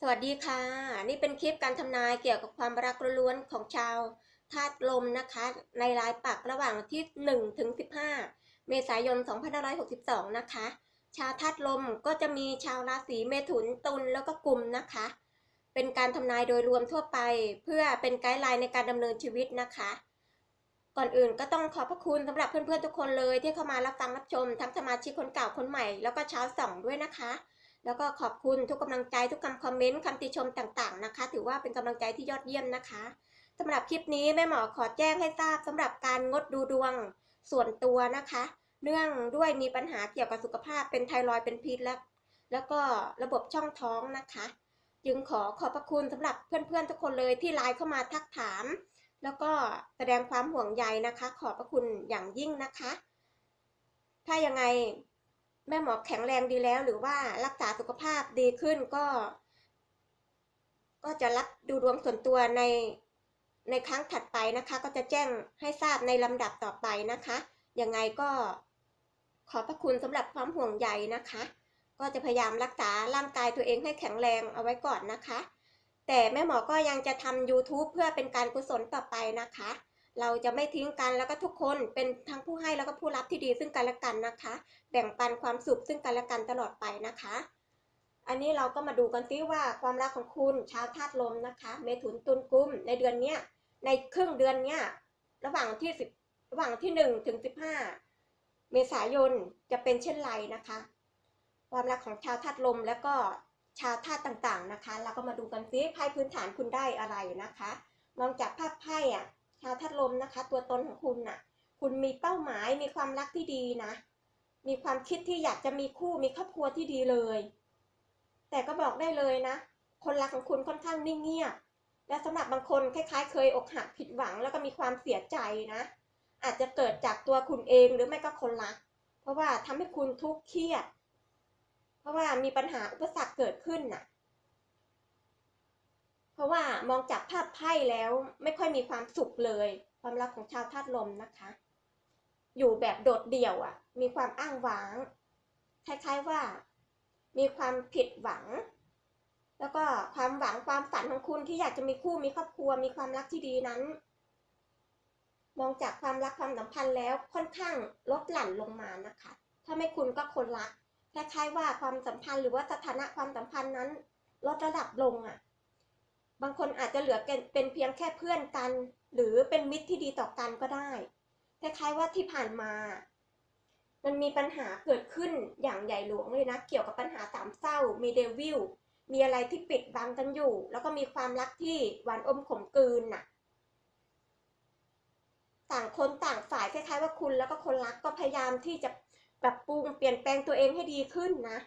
สวัสดีค่ะ นี่เป็นคลิปการทำนายเกี่ยวกับความรักล้วนๆของชาวธาตุลมนะคะ ในรายปักระหว่างที่1ถึง15 เมษายน 2562 นะคะ ชาวธาตุลมก็จะมีชาวราศีเมถุนตุลแล้วก็กลุ่มนะคะ เป็นการทำนายโดยรวมทั่วไป เพื่อเป็นไกด์ไลน์ในการดำเนินชีวิตนะคะ ก่อนอื่นก็ต้องขอบพระคุณสำหรับเพื่อนๆทุกคนเลยที่เข้ามารับฟังรับชม ทั้งสมาชิกคนเก่าคนใหม่ แล้วก็ชาวสองด้วยนะคะ แล้วก็ขอบคุณทุกกำลังใจทุกคำคอมเมนต์คำติชมต่างๆนะคะ ถือว่าเป็นกำลังใจที่ยอดเยี่ยมนะคะสำหรับคลิปนี้แม่หมอขอแจ้งให้ทราบสำหรับการงดดูดวงส่วนตัวนะคะ เนื่องด้วยมีปัญหาเกี่ยวกับสุขภาพเป็นไทรอยด์เป็นพิษและแล้วก็ระบบช่องท้องนะคะ จึงขอขอบพระคุณสำหรับเพื่อนๆทุกคนเลยที่ไลน์เข้ามาทักถาม แล้วก็แสดงความห่วงใยนะคะ ขอบพระคุณอย่างยิ่งนะคะ ถ้ายังไง แม่หมอแข็งแรงดีแล้ว หรือว่ารักษาสุขภาพดีขึ้นก็ ก็จะรับดูดวงส่วนตัวในในครั้งถัดไปนะคะ ก็จะแจ้งให้ทราบในลำดับต่อไปนะคะยังไงก็ขอพระคุณสำหรับความห่วงใยนะคะ ก็จะพยายามรักษาร่างกายตัวเองให้แข็งแรงเอาไว้ก่อนนะคะ แต่แม่หมอก็ยังจะทำ YouTube เพื่อเป็นการกุศลต่อไปนะคะ เราจะไม่ทิ้งกันแล้วก็ทุกคนเป็นทั้งผู้ให้แล้วก็ผู้รับที่ดีซึ่งกันและกันนะคะ แบ่งปันความสุขซึ่งกันและกันตลอดไปนะคะ อันนี้เราก็มาดูกันซิว่าความรักของคุณชาวธาตุลมนะคะ เมถุนตุลกุมในเดือนเนี้ยในครึ่งเดือนเนี้ยระหว่างที่สิบระหว่างที่หนึ่งถึงสิบห้าเมษายนจะเป็นเช่นไรนะคะ ความรักของชาวธาตุลมแล้วก็ชาวธาตุต่างๆนะคะ เราก็มาดูกันซิไพ่พื้นฐานคุณได้อะไรนะคะ มองจากภาพไพ่อะ ชาวธาตุลมนะคะ ตัวตนของคุณน่ะ คุณมีเป้าหมายมีความรักที่ดีนะ มีความคิดที่อยากจะมีคู่มีครอบครัวที่ดีเลย แต่ก็บอกได้เลยนะ คนรักของคุณค่อนข้างนิ่งเงียบและสำหรับบางคนคล้ายๆ เคยอกหักผิดหวังแล้วก็มีความเสียใจนะ อาจจะเกิดจากตัวคุณเองหรือไม่ก็คนรัก เพราะว่าทำให้คุณทุกข์เครียด เพราะว่ามีปัญหาอุปสรรคเกิดขึ้นน่ะ เพราะว่ามองจากภาพไพ่แล้วไม่ค่อยมีความสุขเลย ความรักของชาวธาตุลมนะคะ อยู่แบบโดดเดี่ยวอะ่ะ มีความอ้างว้าง คล้ายๆว่า มีความผิดหวัง แล้วก็ความหวังความฝันของคุณที่อยากจะมีคู่มีครอบครัว มีความรักที่ดีนั้น มองจากความรักความสัมพันธ์แล้วค่อนข้างลดหลั่นลงมานะคะ ถ้าไม่คุณก็คนรักคล้ายๆว่าความสัมพันธ์หรือว่าสถานะความสัมพันธ์นั้น ลดระดับลงอะ บางคนอาจจะเหลือเป็นเพียงแค่เพื่อนกัน หรือเป็นมิตรที่ดีต่อกันก็ได้คล้ายๆว่าที่ผ่านมา มันมีปัญหาเกิดขึ้นอย่างใหญ่หลวงเลยนะ เกี่ยวกับปัญหาสามเศร้า มีเดวิลมีอะไรที่ปิดบังกันอยู่ แล้วก็มีความรักที่หวานอมขมกลืนน่ะ ต่างคนต่างฝ่ายคล้ายๆว่าคุณแล้วก็คนรักก็พยายามที่จะปรับปรุงเปลี่ยนแปลงตัวเองให้ดีขึ้นนะ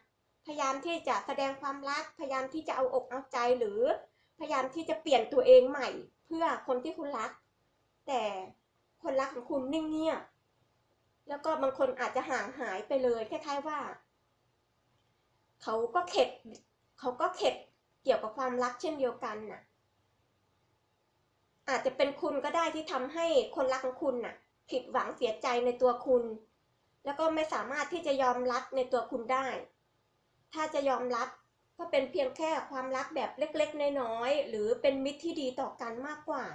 พยายามที่จะแสดงความรัก พยายามที่จะเอาอกเอาใจหรือ พยายามที่จะเปลี่ยนตัวเองใหม่ เพื่อคนที่คุณรัก แต่คนรักของคุณนิ่งเงียบแล้วก็บางคนอาจจะห่างหายไปเลยคล้ายๆว่า เขาก็เข็ดเขาก็เข็ดเกี่ยวกับความรักเช่นเดียวกันน่ะ อาจจะเป็นคุณก็ได้ที่ทำให้คนรักของคุณน่ะ ผิดหวังเสียใจในตัวคุณ แล้วก็ไม่สามารถที่จะยอมรับในตัวคุณได้ ถ้าจะยอมรับ ก็เป็นเพียงแค่ความรักแบบเล็กๆ น้อยๆ หรือเป็นมิตรที่ดีต่อกันมากกว่า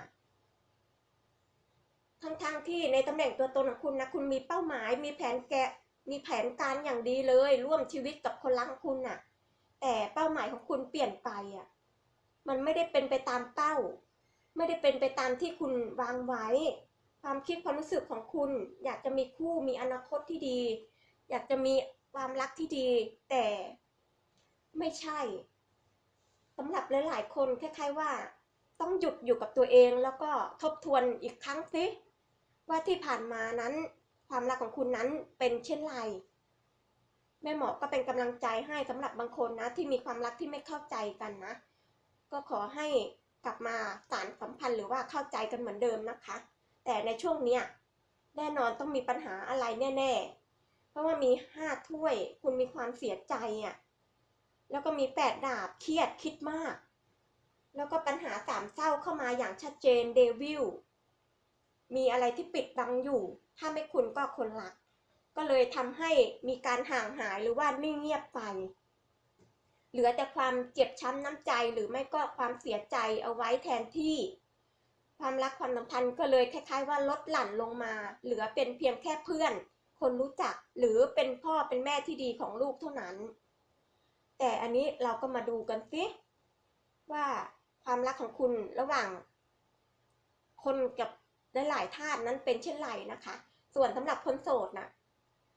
ทั้งๆทที่ในตำแหน่งตัวตนของคุณนะ คุณมีเป้าหมาย มีแผนแกะ มีแผนการอย่างดีเลย ร่วมชีวิตกับคนรักของคุณน่ะ แต่เป้าหมายของคุณเปลี่ยนไปอะ มันไม่ได้เป็นไปตามเป้า ไม่ได้เป็นไปตามที่คุณวางไว้ ความคิดความรู้สึกของคุณ อยากจะมีคู่ มีอนาคตที่ดี อยากจะมีความรักที่ดี แต่ ไม่ใช่สำหรับหลาย ๆ คนคล้ายๆว่า ต้องหยุดอยู่กับตัวเองแล้วก็ทบทวนอีกครั้งสิว่าที่ผ่านมานั้น ความรักของคุณนั้นเป็นเช่นไรแม่หมอก็เป็นกำลังใจให้สำหรับบางคนนะ ที่มีความรักที่ไม่เข้าใจกันนะ ก็ขอให้กลับมาสารสัมพันธ์หรือว่าเข้าใจกันเหมือนเดิมนะคะ แต่ในช่วงเนี้ยแน่นอนต้องมีปัญหาอะไรแน่ ๆ เพราะว่ามีห้าถ้วยคุณมีความเสียใจอะ แล้วก็มีแปดดาบเครียดคิดมาก แล้วก็ปัญหาสามเศร้าเข้ามาอย่างชัดเจนเดวิลมีอะไรที่ปิดบังอยู่ ถ้าไม่คุณก็คนรัก ก็เลยทำให้มีการห่างหายหรือว่านิ่งเงียบไป เหลือแต่ความเจ็บช้ำน้ำใจหรือไม่ก็ความเสียใจเอาไว้แทนที่ ความรักความสัมพันธ์ก็เลยคล้าย ๆ ว่าลดหลั่นลงมา เหลือเป็นเพียงแค่เพื่อน คนรู้จักหรือเป็นพ่อเป็นแม่ที่ดีของลูกเท่านั้น อันนี้เราก็มาดูกันสิว่าความรักของคุณระหว่าง คนกับหลายๆท่านนั้นเป็นเช่นไรนะคะ ส่วนสำหรับคนโสดนะ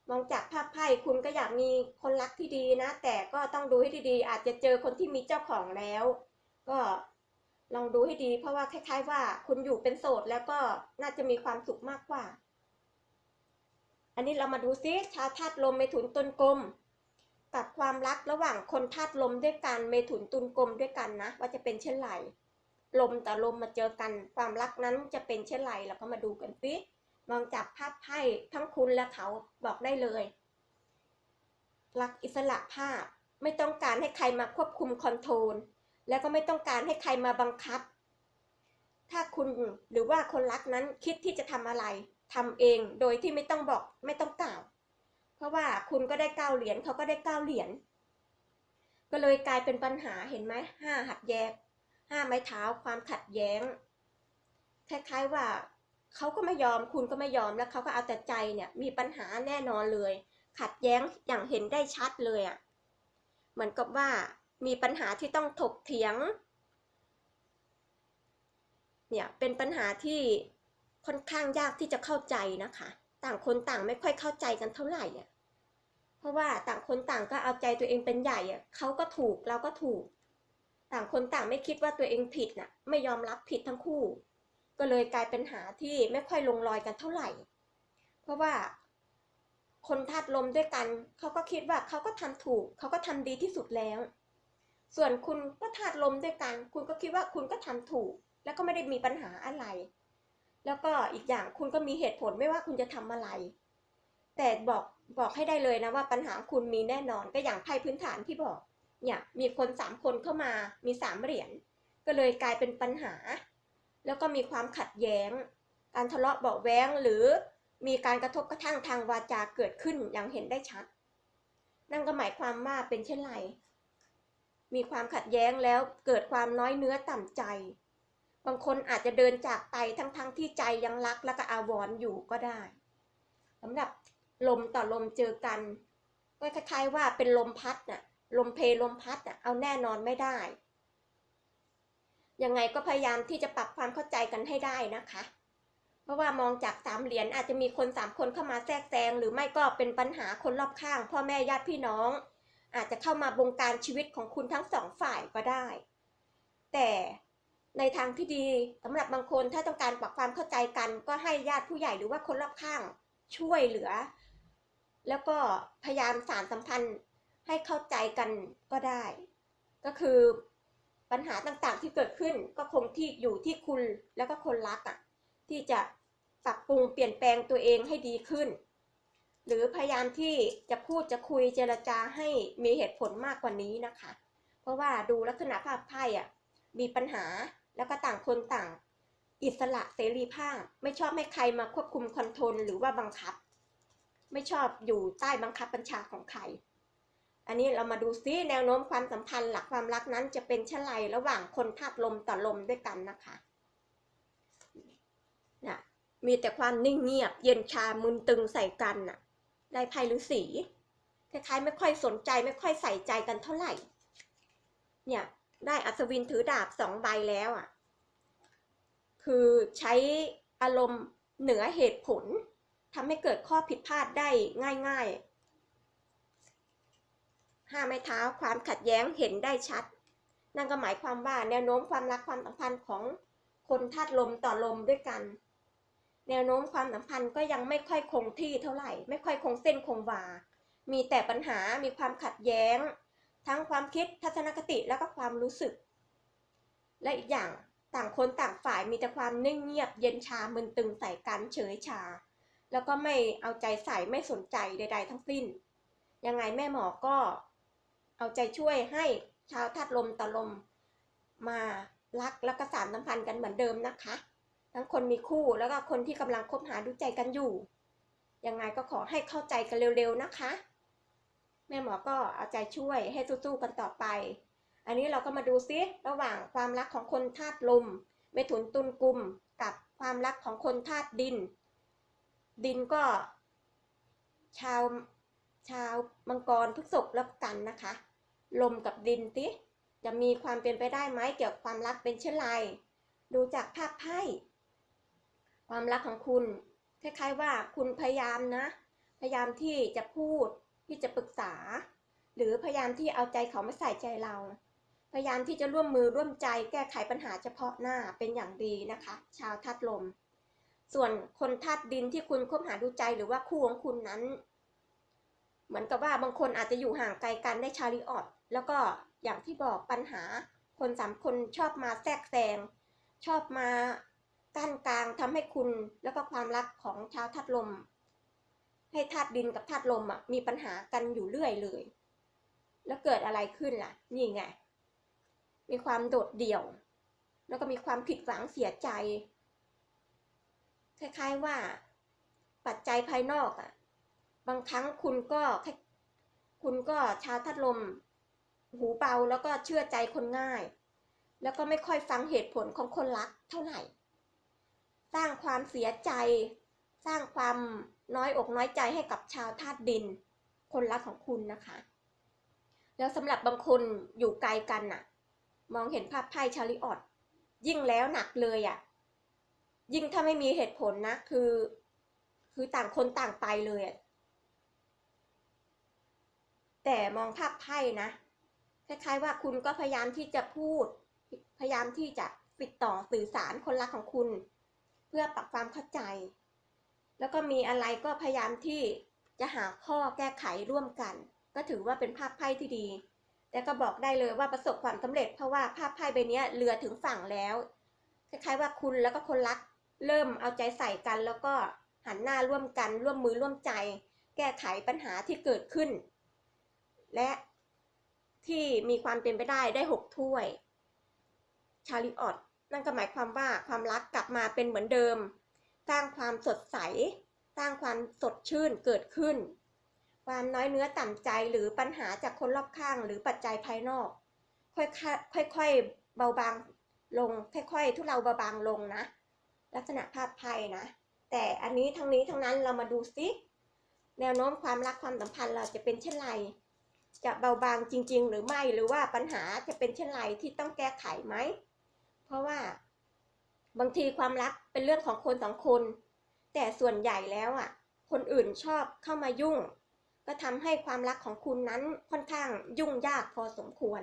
มองจากภาพไพ่คุณก็อยากมีคนรักที่ดีนะ แต่ก็ต้องดูให้ดีๆ อาจจะเจอคนที่มีเจ้าของแล้ว ก็ลองดูให้ดีเพราะว่าคล้าย ๆ ว่าคุณอยู่เป็นโสดแล้วก็น่าจะมีความสุขมากกว่า อันนี้เรามาดูซิชาวธาตุลมเมถุนตุลกลม กับความรักระหว่างคนธาตุลมด้วยกันเมถุนตุลกลมด้วยกันนะ ว่าจะเป็นเช่นไรลมแต่ลมมาเจอกัน ความรักนั้นจะเป็นเช่นไรเราก็มาดูกันซิมองจากภาพไพ่ทั้งคุณและเขาบอกได้เลย รักอิสระภาพไม่ต้องการให้ใครมาควบคุมคอนโทรลแล้วก็ไม่ต้องการให้ใครมาบังคับ ถ้าคุณหรือว่าคนรักนั้นคิดที่จะทำอะไรทำเองโดยที่ไม่ต้องบอกไม่ต้องกล่าว เพราะว่าคุณก็ได้เก้าเหรียญเขาก็ได้เก้าเหรียญก็เลยกลายเป็นปัญหาเห็นไหมห้าหัดแยกห้าไม้เท้าความขัดแย้งคล้ายๆว่าเขาก็ไม่ยอมคุณก็ไม่ยอมแล้วเขาก็เอาแต่ใจเนี่ยมีปัญหาแน่นอนเลย ขัดแย้งอย่างเห็นได้ชัดเลยอะ่ะเหมือนกับว่ามีปัญหาที่ต้องถกเถียงเนี่ยเป็นปัญหาที่ค่อนข้างยากที่จะเข้าใจนะคะ ต่างคนต่างไม่ค่อยเข้าใจกันเท่าไหร่อะเพราะว่าต่างคนต่างก็เอาใจตัวเองเป็นใหญ่อะเขาก็ถูกเราก็ถูก ต่างคนต่างไม่คิดว่าตัวเองผิดน่ะ ไม่ยอมรับผิดทั้งคู่ ก็เลยกลายเป็นหาที่ไม่ค่อยลงรอยกันเท่าไหร่ เพราะว่า คนธาตุลมด้วยกันเขาก็คิดว่าเขาก็ทำถูกเขาก็ทำดีที่สุดแล้ว ส่วนคุณก็ธาตุลมด้วยกัน คุณก็คิดว่าคุณก็ทำถูก แล้วก็ไม่ได้มีปัญหาอะไร แล้วก็อีกอย่างคุณก็มีเหตุผลไม่ว่าคุณจะทำอะไร แต่บอกบอกให้ได้เลยนะว่าปัญหาคุณมีแน่นอนก็อย่างไพ่พื้นฐานที่บอก เนี่ยมีคนสามคนเข้ามามีสามเหรียญก็เลยกลายเป็นปัญหา แล้วก็มีความขัดแย้ง การทะเลาะเบาแว้งหรือมีการกระทบกระทั่งทางวาจาเกิดขึ้นอย่างเห็นได้ชัด นั่นก็หมายความว่าเป็นเช่นไร มีความขัดแย้งแล้วเกิดความน้อยเนื้อต่ำใจ บางคนอาจจะเดินจากไปทั้งๆทที่ใจยังรักและก็อาวรณ์อยู่ก็ได้สำหรับลมต่อลมเจอกัน ก็คล้ายๆว่าเป็นลมพัดน่ะ ลมเพลมพัดน่ะเอาแน่นอนไม่ได้ ยังไงก็พยายามที่จะปรับความเข้าใจกันให้ได้นะคะ เพราะว่ามองจากสามเหรียญอาจจะมีคนสามคนเข้ามาแทรกแซงหรือไม่ก็เป็นปัญหาคนรอบข้าง พ่อแม่ญาติพี่น้อง อาจจะเข้ามาบงการชีวิตของคุณทั้งสองฝ่ายก็ได้ แต่ ในทางที่ดีสำหรับบางคนถ้าต้องการปรับความเข้าใจกันก็ให้ญาติผู้ใหญ่หรือว่าคนรอบข้างช่วยเหลือ แล้วก็พยายามสารสัมพันธ์ให้เข้าใจกันก็ได้ ก็คือปัญหาต่างๆที่เกิดขึ้นก็คงที่อยู่ที่คุณแล้วก็คนรักอะ่ะที่จะปรับปรุงเปลี่ยนแปลงตัวเองให้ดีขึ้น หรือพยายามที่จะพูดจะคุยเจรจาให้มีเหตุผลมากกว่านี้นะคะ เพราะว่าดูลักษณะภาพไพ่อะมีปัญหา แล้วก็ต่างคนต่าง อิสระเสรีภาพ ไม่ชอบให้ใครมาควบคุมคอนโทรลหรือว่าบังคับ ไม่ชอบอยู่ใต้บังคับบัญชาของใคร อันนี้เรามาดูซิแนวโน้มความสัมพันธ์หลักความรักนั้นจะเป็นเช่นไรระหว่างคนธาตุลมต่อลมด้วยกันนะคะนะมีแต่ความนิ่งเงียบ เย็นชามึนตึงใส่กันน่ะ ได้ไพ่ฤาษีคล้ายๆไม่ค่อยสนใจไม่ค่อยใส่ใจกันเท่าไหร่ เนี่ย ได้อัศวินถือดาบสองใบแล้วอะ คือใช้อารมณ์เหนือเหตุผลทำให้เกิดข้อผิดพลาดได้ง่ายๆ ห้าไม้เท้าความขัดแย้งเห็นได้ชัด นั่นก็หมายความว่าแนวโน้มความรักความสัมพันธ์ของคนธาตุลมต่อลมด้วยกัน แนวโน้มความสัมพันธ์ก็ยังไม่ค่อยคงที่เท่าไหร่ ไม่ค่อยคงเส้นคงวา มีแต่ปัญหา มีความขัดแย้ง ทั้งความคิดทัศนคติแล้วก็ความรู้สึก และอีกอย่างต่างคนต่างฝ่ายมีแต่ความนิ่งเงียบเย็นชามึนตึงใส่กันเฉยชา แล้วก็ไม่เอาใจใส่ไม่สนใจใด ๆ ทั้งสิ้น ยังไงแม่หมอก็ เอาใจช่วยให้ชาวธาตุลมต่อลมมารักแล้วก็สานสัมพันธ์กันเหมือนเดิมนะคะ ทั้งคนมีคู่แล้วก็คนที่กำลังคบหาดูใจกันอยู่ ยังไงก็ขอให้เข้าใจกันเร็วๆนะคะ แม่หมอก็เอาใจช่วยให้สู้ๆกันต่อไป อันนี้เราก็มาดูซิระหว่างความรักของคนธาตุลมเมถุนตุลกุมกับความรักของคนธาตุดิน ดินก็ ชาวชาวมังกรพฤษภแล้วกันนะคะ ลมกับดินติจะมีความเป็นไปได้ไหมเกี่ยวกับความรักเป็นเช่นไรดูจากภาพไพ่ความรักของคุณคล้ายๆว่าคุณพยายามนะ พยายามที่จะพูด ที่จะปรึกษา หรือพยายามที่เอาใจเขามาใส่ใจเรา พยายามที่จะร่วมมือร่วมใจแก้ไขปัญหาเฉพาะหน้าเป็นอย่างดีนะคะ ชาวธาตุลม ส่วนคนธาตุดินที่คุณคบหาดูใจหรือว่าคู่ของคุณนั้น เหมือนกับว่าบางคนอาจจะอยู่ห่างไกลกันได้ชาลิออดแล้วก็อย่างที่บอกปัญหาคนสามคนชอบมาแทรกแซงชอบมากั้นกลางทำให้คุณแล้วก็ความรักของชาวธาตุลม ให้ธาตุดินกับธาตุลมอะมีปัญหากันอยู่เรื่อยเลย แล้วเกิดอะไรขึ้นล่ะ นี่ไง มีความโดดเดี่ยว แล้วก็มีความผิดหวังเสียใจ คล้ายๆว่า ปัจจัยภายนอกอะ บางครั้งคุณก็ค่คุณก็ชาวธาตุลม หูเบาแล้วก็เชื่อใจคนง่าย แล้วก็ไม่ค่อยฟังเหตุผลของคนรักเท่าไหร่ สร้างความเสียใจ สร้างความน้อยอกน้อยใจให้กับชาวธาตุดิน คนรักของคุณนะคะ แล้วสำหรับบางคนอยู่ไกลกันน่ะ มองเห็นภาพไพ่ชาริออดยิ่งแล้วหนักเลยอะ่ะ ยิ่งถ้าไม่มีเหตุผลนะ คือ คือต่างคนต่างไปเลยอะแต่มองภาพไพ่นะคล้ายๆว่าคุณก็พยายามที่จะพูด พยายามที่จะติดต่อสื่อสารคนรักของคุณ เพื่อปรับความเข้าใจ แล้วก็มีอะไรก็พยายามที่จะหาข้อแก้ไขร่วมกัน ก็ถือว่าเป็นภาพไพ่ที่ดี แต่ก็บอกได้เลยว่าประสบความสำเร็จเพราะว่าภาพไพ่ใบนี้เรือถึงฝั่งแล้ว คล้ายๆว่าคุณแล้วก็คนรัก เริ่มเอาใจใส่กัน แล้วก็หันหน้าร่วมกัน ร่วมมือร่วมใจ แก้ไขปัญหาที่เกิดขึ้น และที่มีความเป็นไปได้ได้หกถ้วย ชาลิออดนั่นก็หมายความว่าความรักกลับมาเป็นเหมือนเดิม สร้างความสดใส สร้างความสดชื่นเกิดขึ้น ความน้อยเนื้อต่ำใจหรือปัญหาจากคนรอบข้างหรือปัจจัยภายนอก ค่อยๆเบาบางลง ค่อยๆทุเลาเบาบางลงนะ ลักษณะภาพไพ่นะ แต่อันนี้ทั้งนี้ทั้งนั้นเรามาดูซิแนวโน้มความรักความสัมพันธ์เราจะเป็นเช่นไร จะเบาบางจริง ๆ หรือไม่หรือว่าปัญหาจะเป็นเช่นไรที่ต้องแก้ไขไหม เพราะว่า บางทีความรักเป็นเรื่องของคนสองคน แต่ส่วนใหญ่แล้วอะ คนอื่นชอบเข้ามายุ่ง ก็ทำให้ความรักของคุณนั้นค่อนข้างยุ่งยากพอสมควร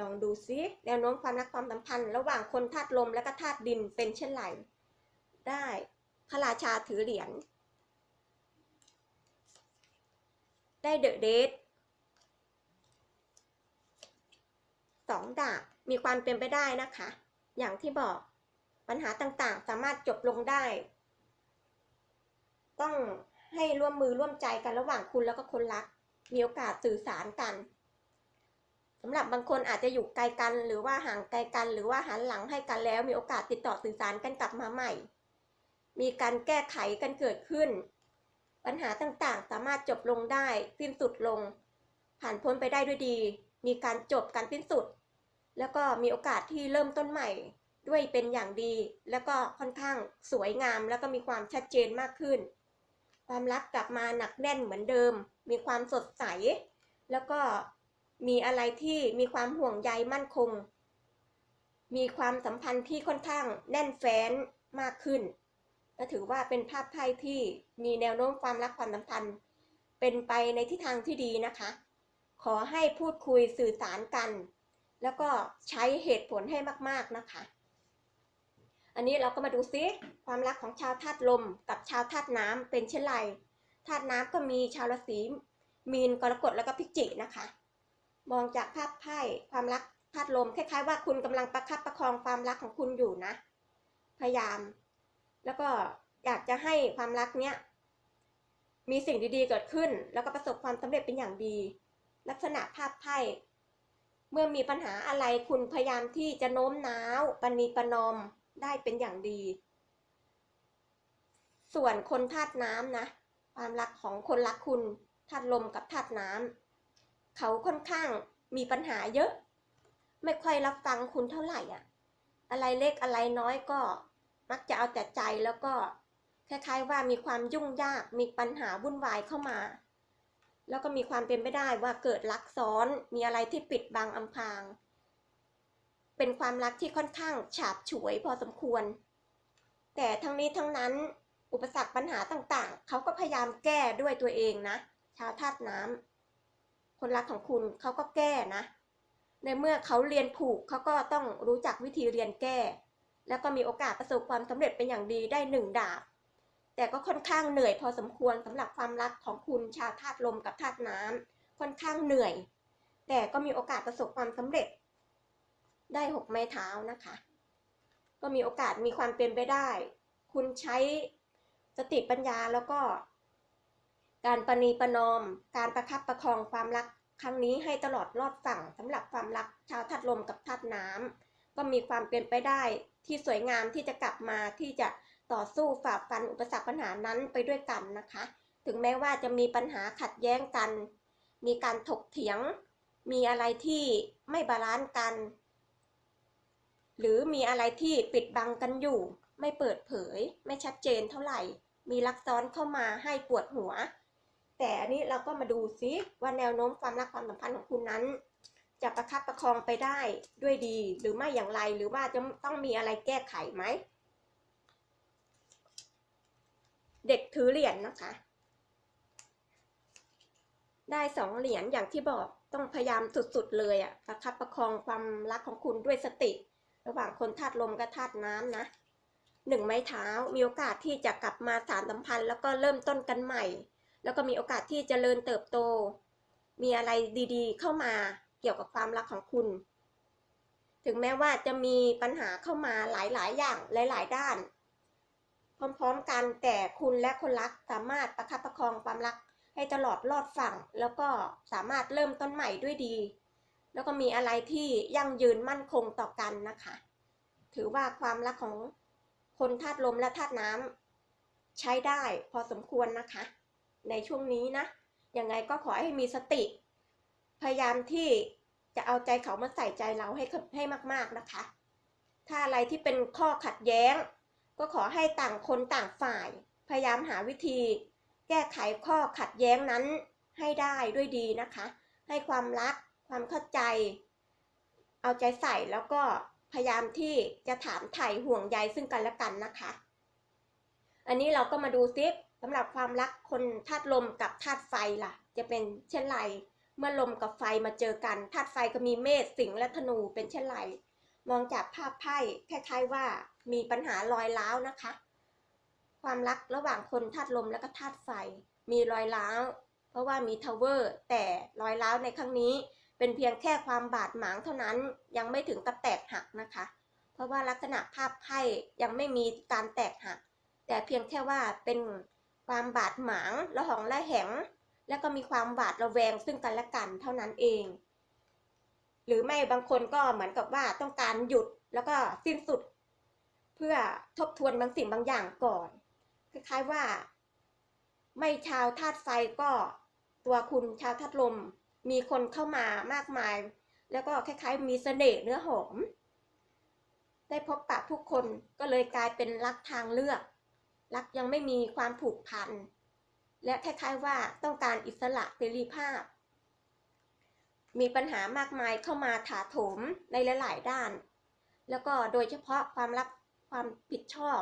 ลองดูซิแนวโน้มความรักความสัมพันธ์ ระหว่างคนธาตุลมและก็ธาตุดินเป็นเช่นไร ได้พระราชาถือเหรียญ ได้เดอะเดทสองดาบมีความเป็นไปได้นะคะ อย่างที่บอก ปัญหาต่างๆ สามารถจบลงได้ ต้องให้ร่วมมือร่วมใจกันระหว่างคุณแล้วก็คนรัก มีโอกาสสื่อสารกันสำหรับบางคนอาจจะอยู่ไกลกันหรือว่าห่างไกลกัน หรือว่าหันหลังให้กันแล้ว มีโอกาสติดต่อสื่อสารกันกลับมาใหม่ มีการแก้ไขกันเกิดขึ้น ปัญหาต่างๆ สามารถจบลงได้สิ้นสุดลง ผ่านพ้นไปได้ด้วยดี มีการจบการสิ้นสุด แล้วก็มีโอกาสที่เริ่มต้นใหม่ ด้วยเป็นอย่างดี แล้วก็ค่อนข้างสวยงาม แล้วก็มีความชัดเจนมากขึ้น ความรักกลับมาหนักแน่นเหมือนเดิม มีความสดใส แล้วก็มีอะไรที่มีความห่วงใยมั่นคง มีความสัมพันธ์ที่ค่อนข้างแน่นแฟ้นมากขึ้นก็ถือว่าเป็นภาพไพ่ที่มีแนวโน้มความรักความสัมพันธ์ เป็นไปในทิศทางที่ดีนะคะ ขอให้พูดคุยสื่อสารกัน แล้วก็ใช้เหตุผลให้มาก ๆ นะคะ อันนี้เราก็มาดูซิความรักของชาวธาตุลมกับชาวธาตุน้ำเป็นเช่นไรธาตุน้ำก็มีชาวราศีมีนกรกฎแล้วก็พิจิกนะคะ มองจากภาพไพ่ความรักธาตุลมคล้ายๆว่าคุณกำลังประคับประคองความรักของคุณอยู่นะ พยายาม แล้วก็อยากจะให้ความรักเนี้ยมีสิ่งดีๆเกิดขึ้น แล้วก็ประสบความสำเร็จเป็นอย่างดี ลักษณะภาพไพ่เมื่อมีปัญหาอะไรคุณพยายามที่จะโน้มน้าวปณีประนอม ได้เป็นอย่างดี ส่วนคนธาตุน้ำนะ ความรักของคนรักคุณธาตุลมกับธาตุน้ำเขาค่อนข้างมีปัญหาเยอะ ไม่ค่อยรับฟังคุณเท่าไหร่อะ อะไรเล็กอะไรน้อยก็มักจะเอาแต่ใจแล้วก็คล้ายๆว่ามีความยุ่งยากมีปัญหาวุ่นวายเข้ามา แล้วก็มีความเป็นไปได้ว่าเกิดรักซ้อนมีอะไรที่ปิดบังอำพราง เป็นความรักที่ค่อนข้างฉาบฉวยพอสมควร แต่ทั้งนี้ทั้งนั้น อุปสรรคปัญหาต่างๆ เขาก็พยายามแก้ด้วยตัวเองนะ ชาวธาตุน้ำคนรักของคุณเขาก็แก้นะ ในเมื่อเขาเรียนผูกเขาก็ต้องรู้จักวิธีเรียนแก้ แล้วก็มีโอกาสประสบความสำเร็จเป็นอย่างดีได้หนึ่งดาบ แต่ก็ค่อนข้างเหนื่อยพอสมควรสำหรับความรักของคุณชาวธาตุลมกับธาตุน้ำค่อนข้างเหนื่อย แต่ก็มีโอกาสประสบความสำเร็จ ได้หกไม้เท้านะคะ ก็มีโอกาสมีความเป็นไปได้ คุณใช้สติปัญญาแล้วก็ การประนีประนอม การประคับประคองความรักครั้งนี้ให้ตลอดรอดฝั่งสำหรับความรักชาวธาตุลมกับธาตุน้ำก็มีความเป็นไปได้ที่สวยงามที่จะกลับมาที่จะต่อสู้ฝ่าฟันอุปสรรคปัญหานั้นไปด้วยกันนะคะ ถึงแม้ว่าจะมีปัญหาขัดแย้งกัน มีการถกเถียง มีอะไรที่ไม่บาลานซ์กัน หรือมีอะไรที่ปิดบังกันอยู่ ไม่เปิดเผย ไม่ชัดเจนเท่าไหร่ มีลักซ้อนเข้ามาให้ปวดหัว แต่อันนี้เราก็มาดูซิว่าแนวโน้มความรักความสัมพันธ์ของคุณนั้น จะประคับประคองไปได้ด้วยดี หรือไม่อย่างไรหรือว่าจะต้องมีอะไรแก้ไขไหมเด็กถือเหรียญนนะคะ ได้สองเหรียญอย่างที่บอกต้องพยายามสุดๆเลยอะประคับประคองความรักของคุณด้วยสติ ระหว่างคนธาตุลมกับธาตุน้ำนะหนึ่งไม้เท้ามีโอกาสที่จะกลับมาสานสัมพันธ์ แล้วก็เริ่มต้นกันใหม่ แล้วก็มีโอกาสที่จเจริญเติบโต มีอะไรดีๆ เข้ามาเกี่ยวกับความรักของคุณ ถึงแม้ว่าจะมีปัญหาเข้ามาหลายๆ อย่างหลาย ๆ ด้าน พร้อมๆกันแต่คุณและคนรักสามารถประคับประคองความรักให้ตลอดรอดฝั่ง แล้วก็สามารถเริ่มต้นใหม่ด้วยดี แล้วก็มีอะไรที่ยั่งยืนมั่นคงต่อกันนะคะ ถือว่าความรักของคนธาตุลมและธาตุน้ำใช้ได้พอสมควรนะคะ ในช่วงนี้นะยังไงก็ขอให้มีสติ พยายามที่จะเอาใจเขามาใส่ใจเราให้ให้มาก ๆนะคะ ถ้าอะไรที่เป็นข้อขัดแย้ง ก็ขอให้ต่างคนต่างฝ่าย พยายามหาวิธี แก้ไขข้อขัดแย้งนั้นให้ได้ด้วยดีนะคะ ให้ความรัก ความเข้าใจ เอาใจใส่แล้วก็พยายามที่จะถามไถ่ห่วงใยซึ่งกันและกันนะคะ อันนี้เราก็มาดูซิสำหรับความรักคนธาตุลมกับธาตุไฟล่ะ จะเป็นเช่นไรเมื่อลมกับไฟมาเจอกันธาตุไฟก็มีเมษสิงห์และธนูเป็นเช่นไรมองจากภาพไพ่คล้ายๆว่ามีปัญหารอยร้าวนะคะ ความรักระหว่างคนธาตุลมและก็ธาตุไฟ มีรอยร้าว เพราะว่ามีทาวเวอร์ แต่รอยร้าวในครั้งนี้ เป็นเพียงแค่ความบาดหมางเท่านั้นยังไม่ถึงกับแตกหักนะคะ เพราะว่าลักษณะภาพไพ่ยังไม่มีการแตกหัก แต่เพียงแค่ว่าเป็นความบาดหมางละหองละแหง แล้วก็มีความหวาดระแวงซึ่งกันและกันเท่านั้นเอง หรือไม่บางคนก็เหมือนกับว่าต้องการหยุดแล้วก็สิ้นสุด เพื่อทบทวนบางสิ่งบางอย่างก่อนคล้ายๆว่า ไม่ชาวธาตุไฟก็ตัวคุณชาวธาตุลม มีคนเข้ามามากมาย แล้วก็คล้ายๆ มีเสน่ห์เนื้อหอม ได้พบปะผู้คนก็เลยกลายเป็นรักทางเลือก รักยังไม่มีความผูกพัน และคล้ายๆว่าต้องการอิสระเสรีภาพ มีปัญหามากมายเข้ามาถาโถมในหลายๆด้าน แล้วก็โดยเฉพาะความรักความผิดชอบ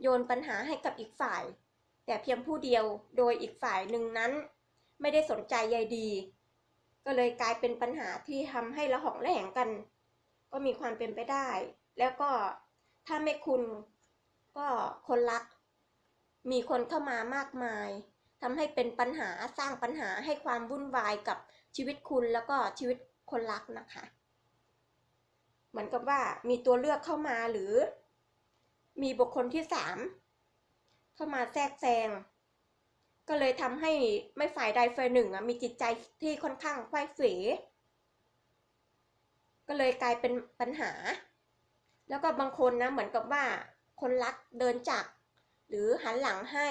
โยนปัญหาให้กับอีกฝ่าย แต่เพียงผู้เดียวโดยอีกฝ่ายหนึ่งนั้น ไม่ได้สนใจใยดี ก็เลยกลายเป็นปัญหาที่ทำให้ระหองระแหงกัน ก็มีความเป็นไปได้ แล้วก็ถ้าไม่คุณก็คนรัก มีคนเข้ามามากมายทำให้เป็นปัญหาสร้างปัญหาให้ความวุ่นวายกับชีวิตคุณแล้วก็ชีวิตคนรักนะคะ เหมือนกับว่ามีตัวเลือกเข้ามาหรือ มีบุคคลที่สามเข้ามาแทรกแซง ก็เลยทำให้ไม่ฝ่ายใดฝ่ายหนึ่งมีจิตใจที่ค่อนข้างไขว้เขวก็เลยกลายเป็นปัญหา แล้วก็บางคนนะเหมือนกับว่าคนรักเดินจาก หรือหันหลังให้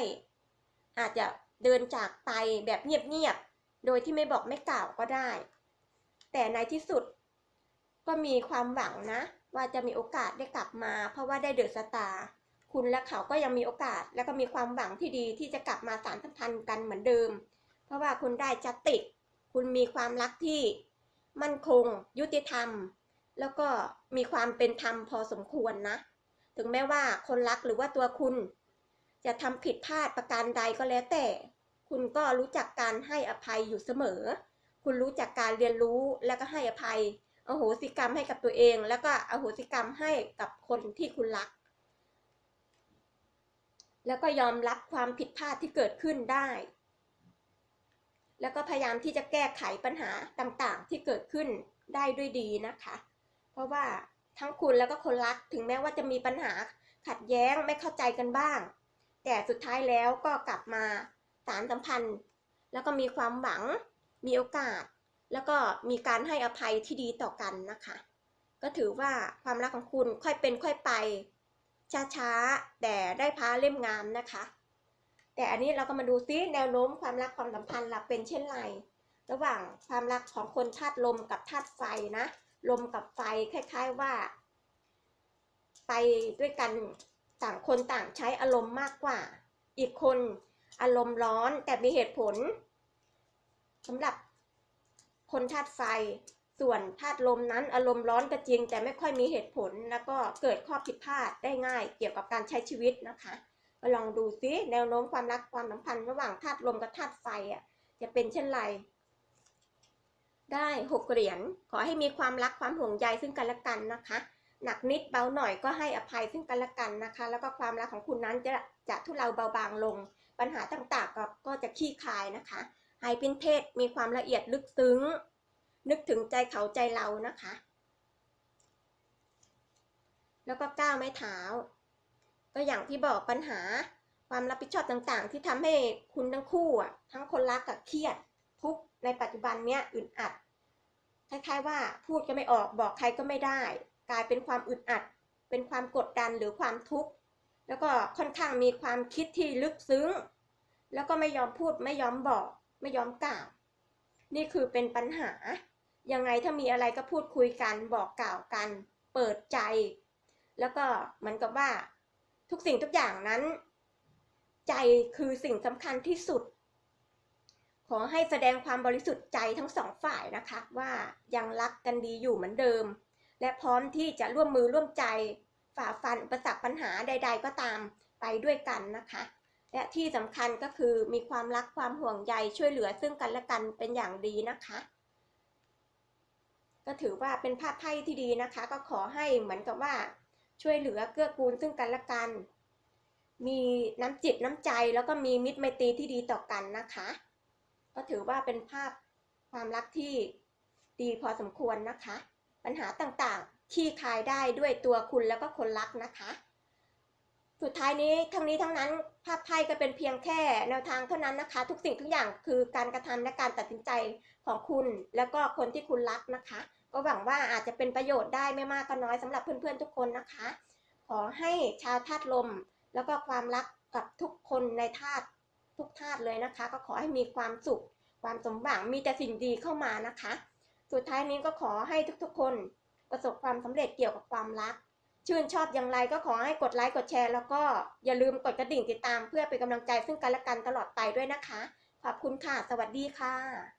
อาจจะเดินจากไปแบบเงียบๆโดยที่ไม่บอกไม่กล่าวก็ได้ แต่ในที่สุดก็มีความหวังนะ ว่าจะมีโอกาสได้กลับมา เพราะว่าได้เดอะสตาร์ คุณและเขาก็ยังมีโอกาส และก็มีความหวังที่ดีที่จะกลับมาสารสัมพันธ์กันเหมือนเดิม เพราะว่าคุณได้จัตติคุณมีความรักที่มั่นคง ยุติธรรม แล้วก็มีความเป็นธรรมพอสมควรนะ ถึงแม้ว่าคนรักหรือว่าตัวคุณ จะทำผิดพลาดประการใดก็แล้วแต่ คุณก็รู้จักการให้อภัยอยู่เสมอ คุณรู้จักการเรียนรู้และก็ให้อภัยอโหสิกรรมให้กับตัวเอง แล้วก็อโหสิกรรมให้กับคนที่คุณรัก แล้วก็ยอมรับความผิดพลาดที่เกิดขึ้นได้ แล้วก็พยายามที่จะแก้ไขปัญหาต่างๆ ที่เกิดขึ้นได้ด้วยดีนะคะ เพราะว่าทั้งคุณแล้วก็คนรักถึงแม้ว่าจะมีปัญหาขัดแย้งไม่เข้าใจกันบ้าง แต่สุดท้ายแล้วก็กลับมาสารสัมพันธ์ แล้วก็มีความหวัง มีโอกาส แล้วก็มีการให้อภัยที่ดีต่อกันนะคะ ก็ถือว่าความรักของคุณค่อยเป็นค่อยไป ช้าๆ แต่ได้พาเล่มงามนะคะ แต่อันนี้เราก็มาดูซิแนวโน้มความรักความสัมพันธ์ล่ะเป็นเช่นไร ระหว่างความรักของคนธาตุลมกับธาตุไฟนะ ลมกับไฟคล้าย ๆว่า ไปด้วยกันต่างคนต่างใช้อารมณ์มากกว่า อีกคนอารมณ์ร้อนแต่มีเหตุผลสำหรับคนธาตุไฟ ส่วนธาตุลมนั้นอารมณ์ร้อนก็จริง แต่ไม่ค่อยมีเหตุผล แล้วก็เกิดข้อผิดพลาดได้ง่าย เกี่ยวกับการใช้ชีวิตนะคะมาลองดูซิแนวโน้มความรักความสัมพันธ์ระหว่างธาตุลมกับธาตุไฟอะจะเป็นเช่นไร ได้หกเหรียญขอให้มีความรักความห่วงใยซึ่งกันและกันนะคะ หนักนิดเบาหน่อยก็ให้อภัยซึ่งกันและกันนะคะ แล้วก็ความรักของคุณนั้นจะจะทุเลาเบาบางลง ปัญหาต่างๆก็ก็จะขี้คายนะคะไฮเป็นเทศมีความละเอียดลึกซึ้ง นึกถึงใจเขาใจเรานะคะ แล้วก็ก้าวไม้เท้า ก็อย่างที่บอกปัญหาความรับผิดชอบต่างๆ ที่ทำให้คุณทั้งคู่อะทั้งคนรักกับเครียดทุกในปัจจุบันเนี้ยอึดอัดคล้ายๆว่าพูดก็ไม่ออกบอกใครก็ไม่ได้ กลายเป็นความอึดอัด เป็นความกดดันหรือความทุกข์แล้วก็ค่อนข้างมีความคิดที่ลึกซึ้ง แล้วก็ไม่ยอมพูดไม่ยอมบอก ไม่ยอมกล่าว นี่คือเป็นปัญหา ยังไงถ้ามีอะไรก็พูดคุยกันบอกกล่าวกัน เปิดใจ แล้วก็เหมือนกับว่าทุกสิ่งทุกอย่างนั้น ใจคือสิ่งสำคัญที่สุด ขอให้แสดงความบริสุทธิ์ใจทั้งสองฝ่ายนะคะ ว่ายังรักกันดีอยู่เหมือนเดิม และพร้อมที่จะร่วมมือร่วมใจ ฝ่าฟันอุปสรรคปัญหาใด ๆ ก็ตามไปด้วยกันนะคะ และที่สำคัญก็คือมีความรักความห่วงใยช่วยเหลือซึ่งกันและกันเป็นอย่างดีนะคะ ก็ถือว่าเป็นภาพไพ่ที่ดีนะคะ ก็ขอให้เหมือนกับว่าช่วยเหลือเกื้อกูลซึ่งกันและกัน มีน้ำจิตน้ำใจแล้วก็มีมิตรไมตรีที่ดีต่อกันนะคะ ก็ถือว่าเป็นภาพความรักที่ดีพอสมควรนะคะ ปัญหาต่างๆขี้คายได้ด้วยตัวคุณแล้วก็คนรักนะคะ สุดท้ายนี้ทั้งนี้ทั้งนั้นภาพไพ่ก็เป็นเพียงแค่แนวทางเท่านั้นนะคะ ทุกสิ่งทุกอย่างคือการกระทำและการตัดสินใจของคุณ แล้วก็คนที่คุณรักนะคะ ก็หวังว่าอาจจะเป็นประโยชน์ได้ไม่มากก็น้อยสำหรับเพื่อนๆทุกคนนะคะ ขอให้ชาวธาตุลม แล้วก็ความรักกับทุกคนในธาตุทุกธาตุเลยนะคะ ก็ขอให้มีความสุข ความสมหวังมีแต่สิ่งดีเข้ามานะคะ สุดท้ายนี้ก็ขอให้ทุกๆ คน ประสบความสำเร็จเกี่ยวกับความรัก ชื่นชอบอย่างไรก็ขอให้กดไลค์กดแชร์ แล้วก็อย่าลืมกดกระดิ่งติดตามเพื่อเป็นกำลังใจซึ่งกันและกันตลอดไปด้วยนะคะ ขอบคุณค่ะ สวัสดีค่ะ